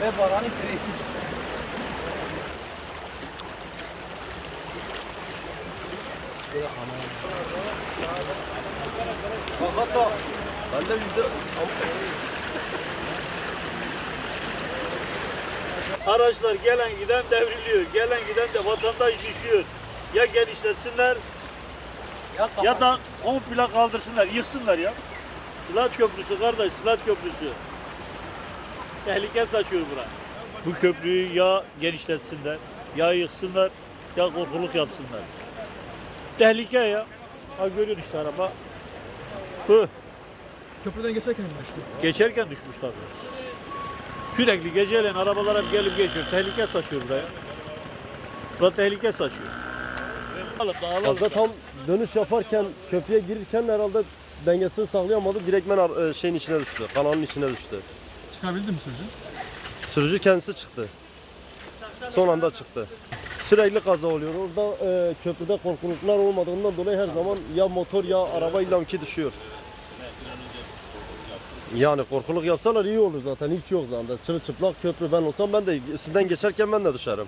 Ve baranı kreatif. Bak hatta ben de yüzde... Araçlar gelen giden devriliyor. Gelen giden de vatandaş düşüyor. Ya genişletsinler Ya, ya da komple kaldırsınlar, yıksınlar ya. Sılat Köprüsü kardeş, Sılat Köprüsü. Tehlike saçıyor bura. Bu köprüyü ya genişletsinler, ya yıksınlar, ya korkuluk yapsınlar. Tehlike ya. Ha görüyorsun işte araba. Hı. Köprüden geçerken mi düştü? Geçerken düşmüş tabii. Sürekli geceleyin arabalar hep gelip geçiyor. Tehlike saçıyor buraya. Burada tehlike saçıyor. Alıp da alalım. Fazla tam dönüş yaparken köprüye girirken herhalde dengesini sağlayamadı. Direktmen ar- e, şeyin içine düştü. Kanalın içine düştü. Çıkabildi mi sürücü? Sürücü kendisi çıktı. Son anda çıktı. Sürekli kaza oluyor. Orada e, köprüde korkuluklar olmadığından dolayı her zaman ya motor ya araba illanki düşüyor. Yani korkuluk yapsalar iyi olur zaten. Hiç yok zaten. Çırılçıplak köprü ben olsam ben de üstünden geçerken ben de düşerim.